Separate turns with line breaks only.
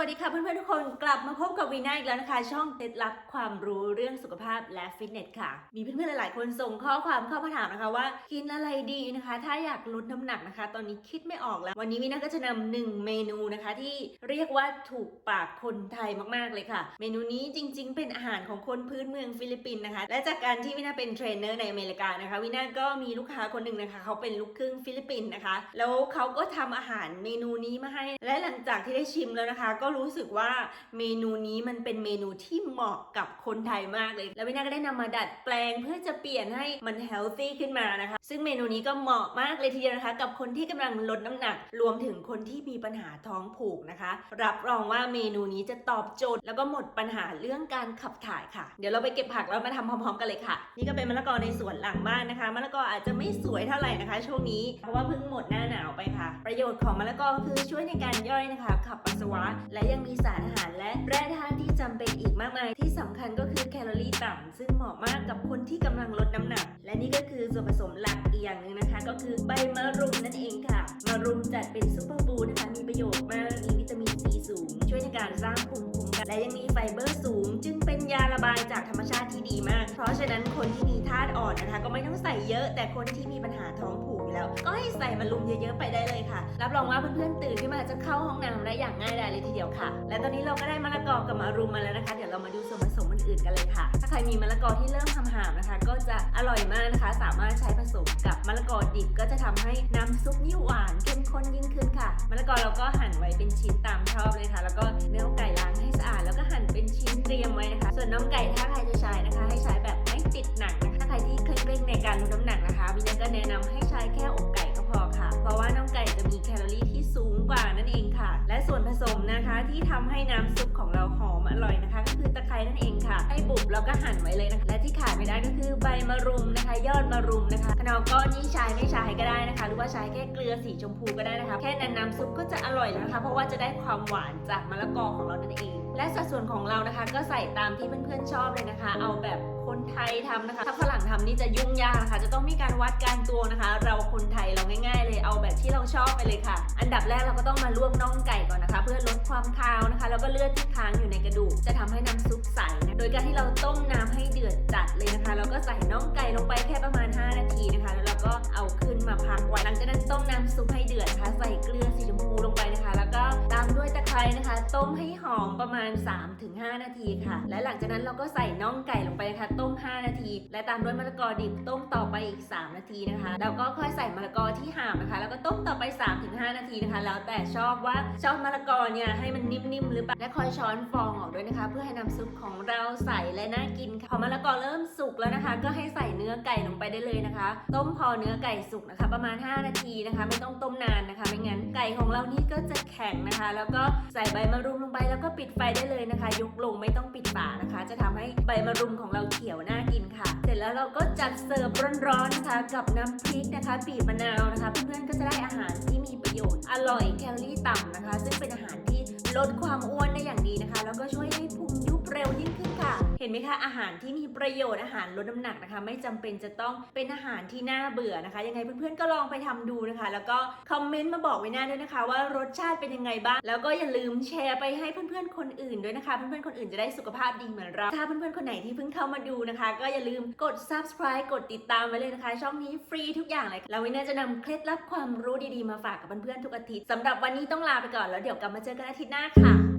วัสดีค่ะเพื่อนๆทุกคนกลับมาพบกับวีน่าอีกแล้วนะคะ ช่องเคล็ดลับความรู้เรื่องสุขภาพและฟิตเนสค่ะ มีเพื่อนๆหลายๆคนส่งข้อความเข้ามาถามนะคะว่ากินอะไรดีนะคะ ถ้าอยากลดน้ำหนักนะคะ ตอนนี้คิดไม่ออกแล้ว วันนี้วีน่าก็จะนำหนึ่งเมนูนะคะ ที่เรียกว่าถูกปากคนไทยมากๆเลยค่ะ เมนูนี้จริง ๆ เป็นอาหารของคนพื้นเมืองฟิลิปปินส์นะคะ และจากการที่วินาเป็นเทรนเนอร์ในอเมริกานะคะวินาก็มีลูกค้าคนหนึ่งนะคะเขาเป็นลูกครึ่งฟิลิปปินส์นะคะ แล้วเขาก็ทำอาหารเมนูนี้มาให้ และหลังจากที่ได้ชิมแล้วนะคะ ก็รู้สึกว่าเมนูนี้มันเป็นเมนูที่เหมาะกับคนไทยมากเลย แล้ววินาก็ได้นำมาดัดแปลงเพื่อจะเปลี่ยนให้มันเฮลตี้ขึ้นมานะคะ ซึ่งเมนูนี้ก็เหมาะมากเลยทีเดียวนะคะ กับคนที่กำลังลดน้ำหนัก รวมถึงคนที่มีปัญหาท้องผูกนะคะ รับรองว่าเมนูนี้จะตอบโจทย์ แล้วก็หมดปัญหาเรื่องการขับถ่ายค่ะ เดี๋ยวเราไปเก็บผักแล้วมาทำพร้อม ๆ กันเลยค่ะ นี่ก็เป็นมะละกอในสวนหลังบ้านนะคะ มะละกออาจจะไม่สวยเท่าไหร่นะคะ ช่วงนี้ เพราะว่าเพิ่งหมดหน้า ประโยชน์ของมะละกอคือช่วยในการย่อยนะคะ ขับปัสสาวะ และยังมีสารอาหารและแร่ธาตุที่จำเป็นอีกมากมาย ที่สำคัญก็คือแคลอรี่ต่ำซึ่งเหมาะมากกับคนที่กำลังลดน้ำหนัก และนี่ก็คือส่วนผสมหลักอีกอย่างหนึ่งนะคะ ก็คือใบมะรุมนั่นเองค่ะมะรุมจัดเป็นซุปเปอร์ฟู้ดนะคะมีประโยชน์มากมีวิตามินซีสูง ช่วยในการสร้างภูมิคุ้มกันและยังมีไฟเบอร์สูง จึงเป็นยาระบายจากธรรมชาติที่ดีมาก เพราะฉะนั้นคนที่ อนนะคะ ก็ไม่ต้องใส่เยอะ แต่คนที่มีปัญหาท้องผูกอยู่แล้ว ก็ให้ใส่มะรุมเยอะๆไปได้เลยค่ะ รับรองว่าเพื่อนๆตื่นขึ้นมาจะเข้าห้องน้ำได้อย่างง่ายดายเลยทีเดียวค่ะ และตอนนี้เราก็ได้มะละกอกับมะรุมมาแล้วนะคะ เดี๋ยวเรามาดูส่วนผสมอื่นๆกันเลยค่ะ ถ้าใครมีมะละกอที่เริ่มทำหามนะคะ ก็จะอร่อยมากนะคะ สามารถใช้ผสมกับมะละกอดิบก็จะทำให้น้ำซุปนี่หวานเข้มข้นยิ่งขึ้นค่ะมะละกอเราก็หั่นไว้เป็นชิ้นตามชอบเลยค่ะแล้วก็เนื้อไก่ล้างให้สะอาดแล้วก็หั่นเป็นชิ้นเตรียมไว้นะคะ ส่วนน้องไก่ถ้าใครจะใช้นะคะ ให้ใช้แบบไม่ติดหนังนะคะถ้าใคร การลดน้ำหนักนะคะวินาก็แนะนำให้ใช้แค่อกไก่ก็พอค่ะ เพราะว่าน้องไก่จะมีแคลอรี่ที่สูงกว่านั่นเองค่ะ และส่วนผสมนะคะที่ทำให้น้ำซุปของเราหอมอร่อยนะคะ ก็คือตะไคร้นั่นเองค่ะ ให้บุบแล้วก็หั่นไว้เลยนะคะ และที่ขาดไม่ได้ก็คือใบมะรุมนะคะ ยอดมะรุมนะคะขนมก้อนนี้ใช้ไม่ใช้ก็ได้นะคะ หรือว่าใช้แค่เกลือสีชมพูก็ได้นะคะ แค่นั้นน้ำซุปก็จะอร่อยแล้วนะคะ เพราะว่าจะได้ความหวานจากมะละกอของเรานั่นเอง และสัดส่วนของเรานะคะก็ใส่ตามที่เพื่อนๆชอบเลยนะคะ เอาแบบคนไทยทำนะคะ ถ้าฝรั่งทำนี่จะยุ่งยากนะคะ จะต้องมีการวัดการตัวนะคะ เราคนไทยเราง่ายๆ เลยเอาแบบที่เราชอบไปเลยค่ะ อันดับแรกเราก็ต้องมาลวกน่องไก่ก่อนนะคะ เพื่อลดความคาวนะคะ แล้วก็เลือดที่ค้างอยู่ในกระดูก จะทำให้น้ำซุปใสนะโดยการที่เราต้มน้ำให้เดือดจัดเลยนะคะแล้วก็ใส่น่องไก่ลงไปแค่ประมาณ 5 นาทีนะคะ แล้วเราก็เอาขึ้นมาพักไว้หลังจากนั้นต้มน้ำซุปให้เดือดนะคะ ใส่เกลือสีชมพู นะคะ ต้มให้หอมประมาณ 3-5 นาทีค่ะ และหลังจากนั้นเราก็ใส่น่องไก่ลงไปนะคะ ต้ม 5 นาที และตามด้วยมะละกอดิบต้มต่อไปอีก 3 นาทีนะคะ แล้วก็ค่อยใส่มะละกอที่ห่ามนะคะแล้ว ไป 3-5 นาทีนะคะ แล้วแต่ชอบว่าชอบมะละกอเนี่ยให้มันนิ่มๆหรือเปล่าและคอยช้อนฟองออกด้วยนะคะ เพื่อให้น้ำซุปของเราใสและน่ากินค่ะพอมะละกอเริ่มสุกแล้วนะคะ ก็ให้ใส่เนื้อไก่ลงไปได้เลยนะคะ ต้มพอเนื้อไก่สุกนะคะ ประมาณ 5 นาทีนะคะ ไม่ต้องต้มนานนะคะ ไม่งั้นไก่ของเรานี่ก็จะแข็งนะคะ แล้วก็ใส่ใบมะรุมลงไปแล้วก็ปิดไฟได้เลยนะคะ ยกลงไม่ต้องปิดฝานะคะ จะทำให้ใบมะรุมของเราเขียวน่ากินค่ะ เสร็จแล้วเราก็จัดเสิร์ฟร้อนๆนะคะกับน้ำพริกนะคะบีบมะนาวนะคะ เพื่อนๆก็จะได้อาหารที่มีประโยชน์ อร่อยแคลอรี่ต่ำนะคะ ซึ่งเป็นอาหารที่ลดความอ้วนได้อย่างดีนะคะ แล้วก็ช่วยให้พุงยุบเร็วยิ่งขึ้น เห็นไหมคะอาหารที่มีประโยชน์อาหารลดน้ำหนักนะคะ ไม่จำเป็นจะต้องเป็นอาหารที่น่าเบื่อนะคะ ยังไงเพื่อนๆก็ลองไปทำดูนะคะ แล้วก็คอมเมนต์มาบอกไว้หน้าด้วยนะคะ ว่ารสชาติเป็นยังไงบ้างแล้วก็อย่าลืมแชร์ไปให้เพื่อนๆคนอื่นด้วยนะคะ เพื่อนๆคนอื่นจะได้สุขภาพดีเหมือนเราถ้าเพื่อนๆคนไหนที่เพิ่งเข้ามาดูนะคะ ก็อย่าลืมกด subscribe กดติดตามไว้เลยนะคะ ช่องนี้ฟรีทุกอย่างเลยแล้ววินาจะนำเคล็ดลับความรู้ดีๆมาฝากกับเพื่อนๆทุกอาทิตย์สำหรับวันนี้ต้องลาไปก่อนแล้วเดี๋ยวกลับมาเจอกันอาทิตย์หน้าค่ะ